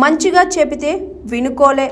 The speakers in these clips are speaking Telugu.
మంచిగా చెబితే వినుకోలే.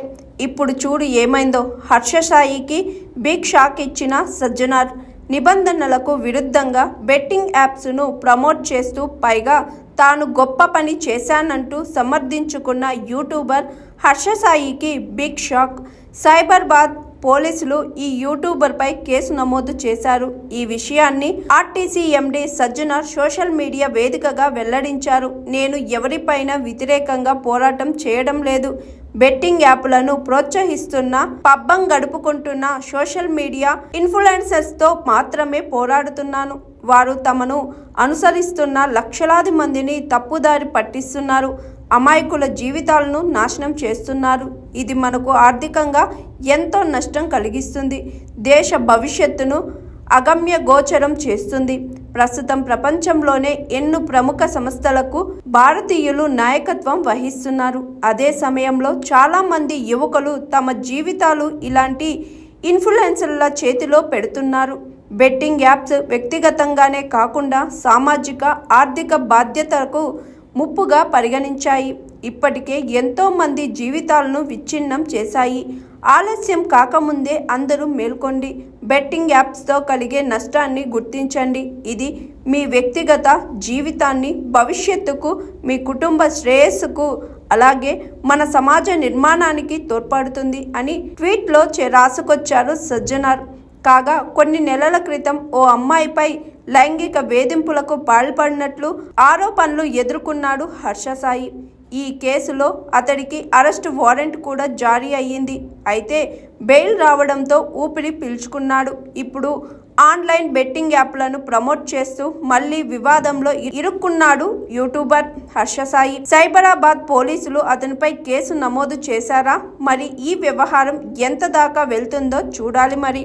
ఇప్పుడు చూడు ఏమైందో. హర్షసాయికి బిగ్ షాక్ ఇచ్చిన సజ్జనార్ నిబంధనలకు విరుద్ధంగా బెట్టింగ్ యాప్స్ను ప్రమోట్ చేస్తూ పైగా తాను గొప్ప పని చేశానంటూ సమర్థించుకున్న యూట్యూబర్ హర్షసాయికి బిగ్ షాక్. సైబర్బాద్ పోలీసులు ఈ యూట్యూబర్పై కేసు నమోదు చేశారు. ఈ విషయాన్ని RTC MD Sajjanar social media వేదికగా వెల్లడించారు. నేను ఎవరిపైన వ్యతిరేకంగా పోరాటం చేయడం లేదు. బెట్టింగ్ యాప్లను ప్రోత్సహిస్తున్న పబ్బం గడుపుకుంటున్న సోషల్ మీడియా ఇన్ఫ్లుయెన్సర్స్తో మాత్రమే పోరాడుతున్నాను. వారు తమను అనుసరిస్తున్న లక్షలాది మందిని తప్పుదారి పట్టిస్తున్నారు. అమాయకుల జీవితాలను నాశనం చేస్తున్నారు. ఇది మనకు ఆర్థికంగా ఎంతో నష్టం కలిగిస్తుంది. దేశ భవిష్యత్తును అగమ్య గోచరం చేస్తుంది. ప్రస్తుతం ప్రపంచంలోనే ఎన్నో ప్రముఖ సంస్థలకు భారతీయులు నాయకత్వం వహిస్తున్నారు. అదే సమయంలో చాలామంది యువకులు తమ జీవితాలు ఇలాంటి ఇన్ఫ్లుయెన్సర్ల చేతిలో పెడుతున్నారు. బెట్టింగ్ యాప్స్ వ్యక్తిగతంగానే కాకుండా సామాజిక ఆర్థిక బాధ్యతలకు ముప్పుగా పరిగణించాయి. ఇప్పటికే ఎంతో మంది జీవితాలను విచ్ఛిన్నం చేశాయి. ఆలస్యం కాకముందే అందరూ మేల్కొండి. బెట్టింగ్ యాప్స్తో కలిగే నష్టాన్ని గుర్తించండి. ఇది మీ వ్యక్తిగత జీవితాన్ని భవిష్యత్తుకు మీ కుటుంబ శ్రేయస్సుకు అలాగే మన సమాజ నిర్మాణానికి తోడ్పడుతుంది అని ట్వీట్లో చే- రాసుకొచ్చారు సజ్జనార్. కాగా కొన్ని నెలల క్రితం ఓ అమ్మాయిపై లైంగిక వేధింపులకు పాల్పడినట్లు ఆరోపణలు ఎదుర్కొన్నాడు హర్షసాయి. ఈ కేసులో అతడికి అరెస్ట్ వారెంట్ కూడా జారీ అయ్యింది. అయితే బెయిల్ రావడంతో ఊపిరి పీల్చుకున్నాడు. ఇప్పుడు ఆన్లైన్ బెట్టింగ్ యాప్లను ప్రమోట్ చేస్తూ మళ్ళీ వివాదంలో ఇరుక్కున్నాడు యూట్యూబర్ హర్షసాయి. సైబరాబాద్ పోలీసులు అతనిపై కేసు నమోదు చేశారా? మరి ఈ వ్యవహారం ఎంత దాకా వెళ్తుందో చూడాలి మరి.